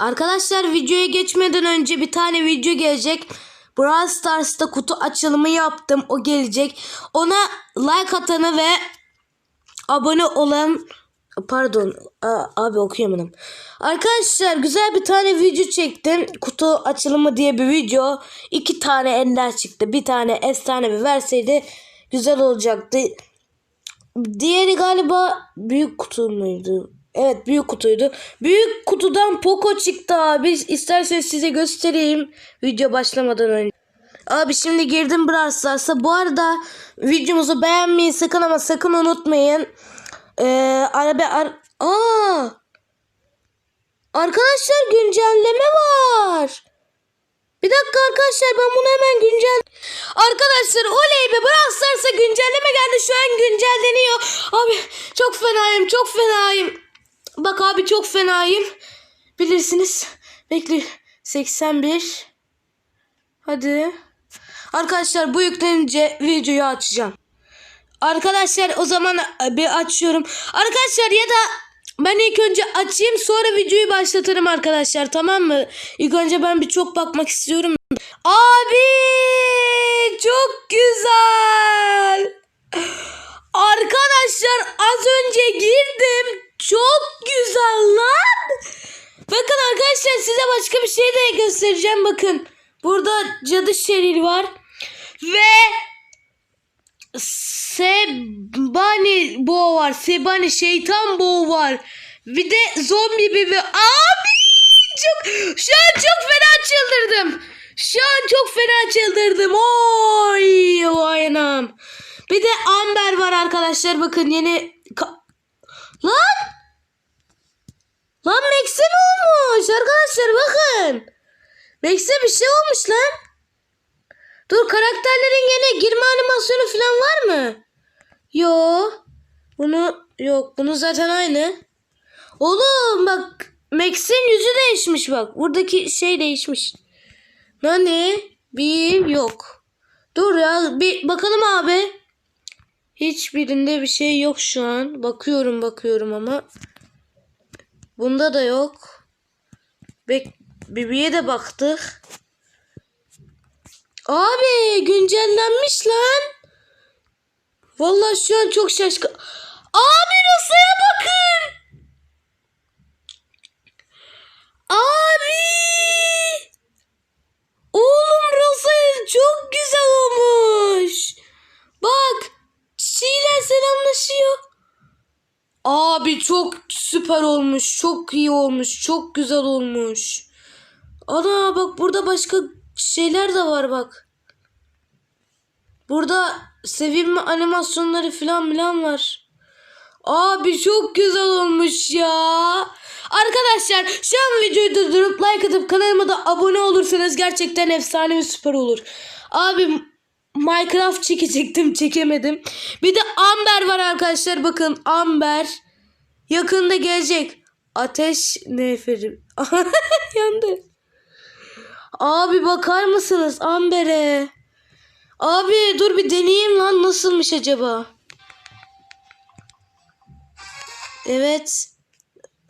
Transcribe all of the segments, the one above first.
Arkadaşlar videoya geçmeden önce bir tane video gelecek. Brawl Stars'ta kutu açılımı yaptım. O gelecek. Ona like atanı ve abone olan pardon Aa, abi okuyamadım. Arkadaşlar güzel bir tane video çektim. Kutu açılımı diye bir video. İki tane ender çıktı. Bir tane efsane bir verseydi güzel olacaktı. Diğeri galiba büyük kutu muydu? Evet büyük kutuydu. Büyük kutudan Poco çıktı abi. İsterseniz size göstereyim video başlamadan önce. Abi şimdi girdim Brawl Stars'a. Bu arada videomuzu beğenmeyi sakın ama sakın unutmayın. Ee, araba ar Aa! Arkadaşlar güncelleme var. Bir dakika arkadaşlar ben bunu hemen güncel... Arkadaşlar oley be Brawl Stars'a güncelleme geldi. Şu an güncelleniyor. Abi çok fenayım çok fenayım. Bak abi çok fenayım. Bilirsiniz. Bekle. 81. Hadi. Arkadaşlar bu yüklenince videoyu açacağım. Arkadaşlar o zaman e, bir açıyorum. Arkadaşlar ya da ben ilk önce açayım sonra videoyu başlatırım arkadaşlar tamam mı? İlk önce ben bir çok bakmak istiyorum. Abi çok güzel. Arkadaşlar az önce girdim. Çok güzel lan. Bakın arkadaşlar size başka bir şey de göstereceğim bakın. Burada cadı şeril var. Ve Sebani boğ var. Sebani şeytan boğ var. Bir de zombi bebe. Abi çok şu an çok fena çıldırdım. Şu an çok fena çıldırdım. Oy oy anam. Bir de Amber var arkadaşlar. Bakın yeni Lan! Lan Max'e ne olmuş? Arkadaşlar bakın. Max'e bir şey olmuş lan. Dur karakterlerin gene girme animasyonu falan var mı? Yo. Bunu yok. Bunu zaten aynı. Oğlum bak Max'in yüzü değişmiş bak. Buradaki şey değişmiş. Nani? Bir yok. Dur ya bir bakalım abi. Hiçbirinde bir şey yok şu an. Bakıyorum bakıyorum ama. Bunda da yok. Bek Bibi'ye de baktık. Abi güncellenmiş lan. Vallahi şu an çok şaşkın. Abi Rosa'ya bakın. Abi. Oğlum Rosa çok güzel olmuş. Bak. Çiğler selamlaşıyor. Abi çok süper olmuş. Çok iyi olmuş. Çok güzel olmuş. Ana bak burada başka şeyler de var bak. Burada sevinme animasyonları falan filan var. Abi çok güzel olmuş ya. Arkadaşlar şu an videoyu durdurup like atıp kanalıma da abone olursanız gerçekten efsane ve süper olur. Abi Minecraft çekecektim çekemedim. Bir de Amber var arkadaşlar bakın Amber. Yakında gelecek. Ateş neferi. Yandı. Abi bakar mısınız Amber'e? Abi dur bir deneyeyim lan nasılmış acaba? Evet.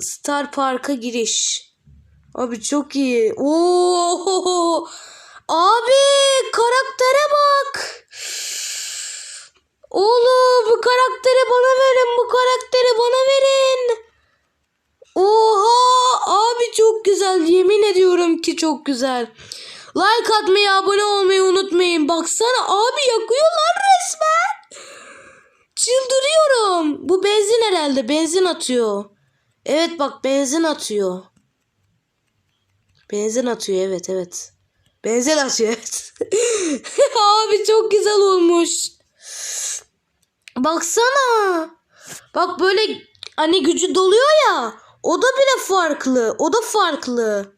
Star Park'a giriş. Abi çok iyi. Oo! Abi karaktere bak. Oğlum bu karakteri bana verin. Bu karakteri bana verin. Oha abi çok güzel. Yemin ediyorum ki çok güzel. Like atmayı, abone olmayı unutmayın. Baksana abi yakıyorlar resmen. Çıldırıyorum. Bu benzin herhalde. Benzin atıyor. Evet bak benzin atıyor. Benzin atıyor evet evet. Benzin atıyor evet. abi çok güzel olmuş. Baksana. Bak böyle hani gücü doluyor ya. O da bile farklı. O da farklı.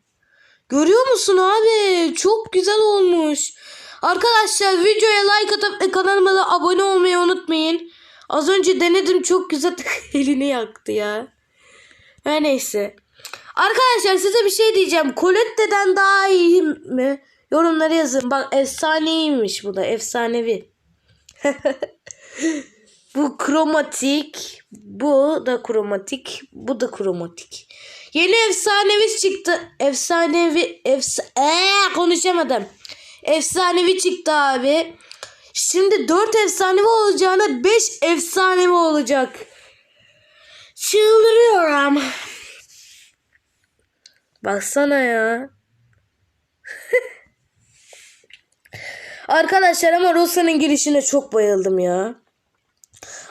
Görüyor musun abi? Çok güzel olmuş. Arkadaşlar videoya like atıp ve kanalıma abone olmayı unutmayın. Az önce denedim çok güzel elini yaktı ya. Her neyse. Arkadaşlar size bir şey diyeceğim. Colette'den daha iyi mi? Yorumlara yazın. Bak efsaneymiş bu da. Efsanevi. bu kromatik. Bu da kromatik. Bu da kromatik. Yeni efsanevi çıktı. Efsanevi efsa ee, konuşamadım. Efsanevi çıktı abi. Şimdi 4 efsanevi olacağına 5 efsanevi olacak. Çıldırıyorum. Baksana ya. Arkadaşlar ama Rosa'nın girişine çok bayıldım ya.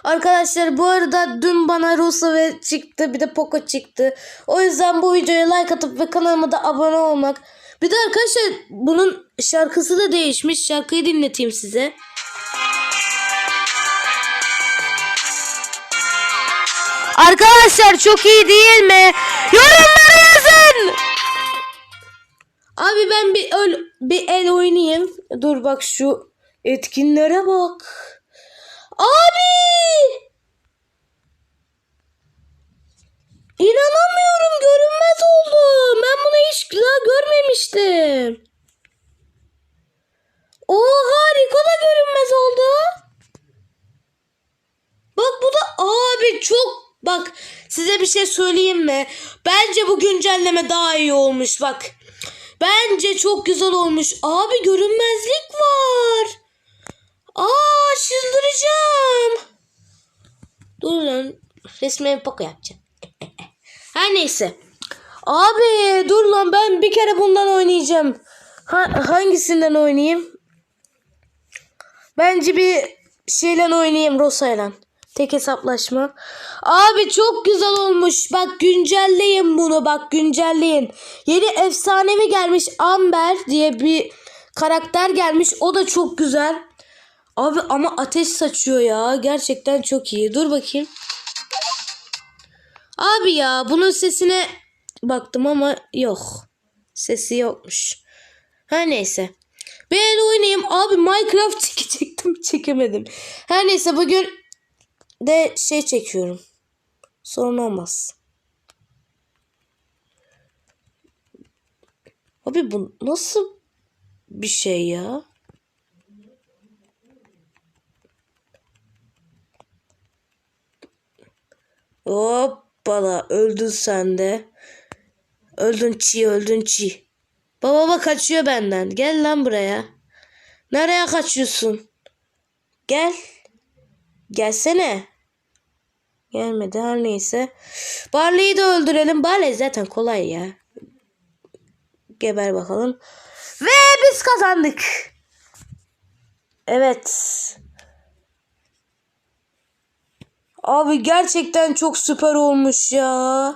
Arkadaşlar bu arada dün bana Rosa ve çıktı bir de Poco çıktı. O yüzden bu videoya like atıp ve kanalıma da abone olmak. Bir de arkadaşlar bunun şarkısı da değişmiş. Şarkıyı dinleteyim size. Arkadaşlar çok iyi değil mi? Yazın. Abi ben bir öl bir el oynayayım. Dur bak şu etkinlere bak. Abi! İnanamıyorum görünmez oldum. Ben bunu hiç daha görmemiştim. Oha Ricola görünmez oldu. Bak bu da abi çok bak size bir şey söyleyeyim mi? Bence bu güncelleme daha iyi olmuş bak. Bence çok güzel olmuş. Abi görünmezlik var. Aa çıldıracağım. Dur lan. Resmen poko yapacağım. Her neyse. Abi dur lan ben bir kere bundan oynayacağım. Ha, hangisinden oynayayım? Bence bir şeyle oynayayım Rosa'yla. Tek hesaplaşma. Abi çok güzel olmuş. Bak güncelleyin bunu. Bak güncelleyin. Yeni efsanevi gelmiş. Amber diye bir karakter gelmiş. O da çok güzel. Abi ama ateş saçıyor ya. Gerçekten çok iyi. Dur bakayım. Abi ya bunun sesine baktım ama yok. Sesi yokmuş. Her neyse. El oynayayım. Abi Minecraft çekecektim. Çekemedim. Her neyse bugün de şey çekiyorum. Sorun olmaz. Abi bu nasıl bir şey ya? Hoppala öldün sen de. Öldün çiğ öldün çiğ. Baba baba kaçıyor benden. Gel lan buraya. Nereye kaçıyorsun? Gel. Gelsene. Gelmedi her neyse. Barley'i de öldürelim. Barley zaten kolay ya. Geber bakalım. Ve biz kazandık. Evet. Abi gerçekten çok süper olmuş ya.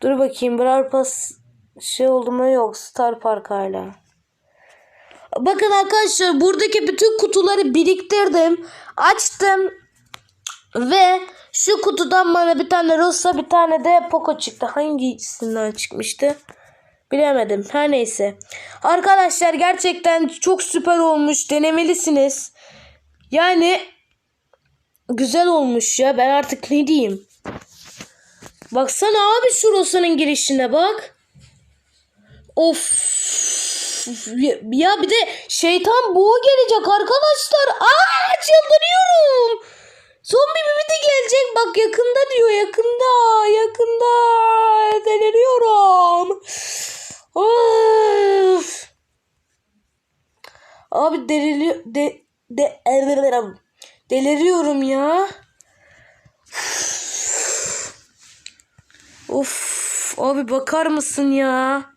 Dur bakayım Brawl Pass şey oldu mu yok Star Park hala. Bakın arkadaşlar buradaki bütün kutuları biriktirdim. Açtım. Ve şu kutudan bana bir tane Rosa bir tane de Poco çıktı. Hangisinden çıkmıştı? Bilemedim. Her neyse. Arkadaşlar gerçekten çok süper olmuş. Denemelisiniz. Yani güzel olmuş ya. Ben artık ne diyeyim? Baksana abi şu Rosa'nın girişine bak. Of. Ya bir de şeytan boğu gelecek arkadaşlar. Aa çıldırıyorum. Zombi bir de gelecek. Bak yakında diyor yakında. Yakında. Deliriyorum. Of. Abi deliriyor. De, de, deliriyorum ya. Of abi bakar mısın ya?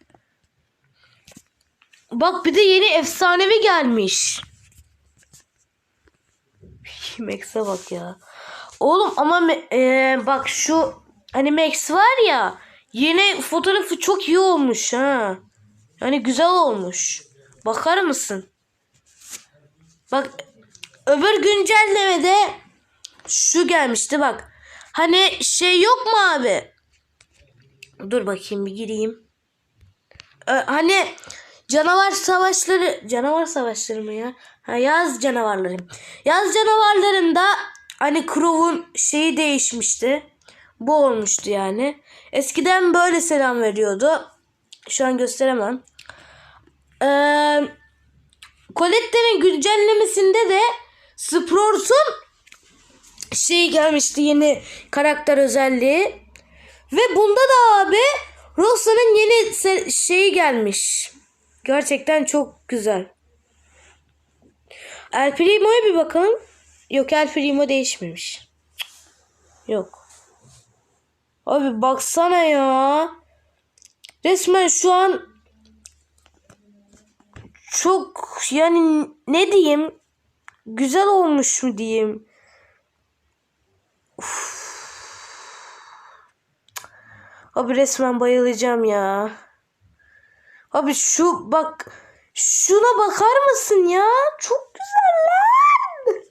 Bak bir de yeni efsanevi gelmiş. Max'e bak ya. Oğlum ama e, bak şu hani Max var ya yeni fotoğrafı çok iyi olmuş ha. Yani güzel olmuş. Bakar mısın? Bak öbür güncellemede şu gelmişti bak. Hani şey yok mu abi? Dur bakayım bir gireyim. Ee, hani canavar savaşları canavar savaşları mı ya? Ha, yaz canavarları. Yaz canavarlarında hani Crow'un şeyi değişmişti. Bu olmuştu yani. Eskiden böyle selam veriyordu. Şu an gösteremem. Ee, Colette'nin güncellemesinde de Sprout'un şey gelmişti yeni karakter özelliği. Ve bunda da abi Rosa'nın yeni şeyi gelmiş. Gerçekten çok güzel. El Primo'ya bir bakalım. Yok El Primo değişmemiş. Yok. Abi baksana ya. Resmen şu an çok yani ne diyeyim güzel olmuş mu diyeyim. Uf. Abi resmen bayılacağım ya. Abi şu bak şuna bakar mısın ya? Çok güzel lan.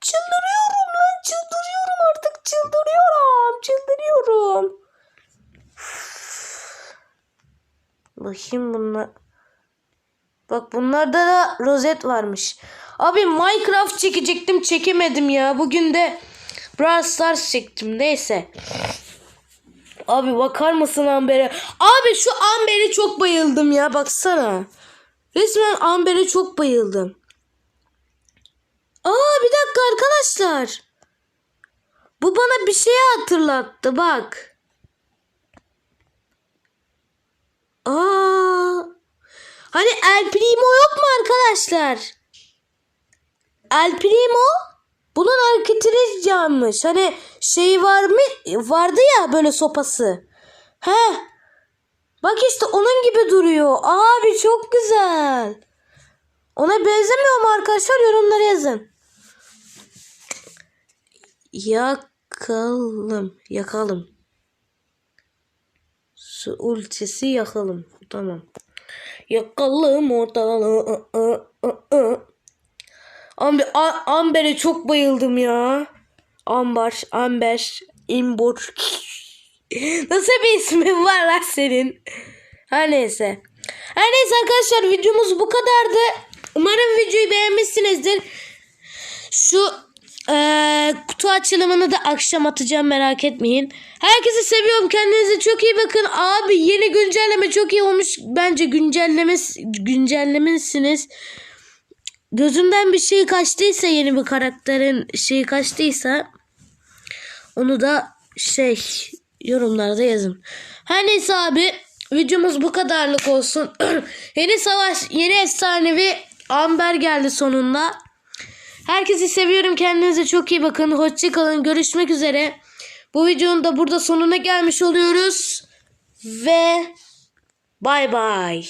Çıldırıyorum lan çıldırıyorum artık çıldırıyorum çıldırıyorum. Bakayım bunlar. Bak bunlarda da rozet varmış. Abi Minecraft çekecektim çekemedim ya. Bugün de Brawl Stars çektim neyse. Abi bakar mısın Amber'e? Abi şu Amber'e çok bayıldım ya baksana. Resmen Amber'e çok bayıldım. Aa bir dakika arkadaşlar. Bu bana bir şey hatırlattı bak. Aa. Hani El Primo yok mu arkadaşlar? El Primo bunun hareketini canmış. Hani şey var mı? Vardı ya böyle sopası. He. Bak işte onun gibi duruyor. Abi çok güzel. Ona benzemiyor mu arkadaşlar? Yorumlara yazın. Yakalım. Yakalım. Su ultisi yakalım. Tamam. Yakalım ortalığı. Amber, Amber'e çok bayıldım ya. Ambar, Amber, İmbur. Nasıl bir ismin var lan senin? Her neyse. Her neyse arkadaşlar videomuz bu kadardı. Umarım videoyu beğenmişsinizdir. Şu eee, kutu açılımını da akşam atacağım merak etmeyin. Herkesi seviyorum. Kendinize çok iyi bakın. Abi yeni güncelleme çok iyi olmuş. Bence güncelleme güncellemesiniz. Gözümden bir şey kaçtıysa yeni bir karakterin şeyi kaçtıysa onu da şey yorumlarda yazın. Her neyse abi videomuz bu kadarlık olsun. yeni savaş, yeni efsanevi Amber geldi sonunda. Herkesi seviyorum. Kendinize çok iyi bakın. Hoşçakalın. Görüşmek üzere. Bu videonun da burada sonuna gelmiş oluyoruz. Ve bay bay.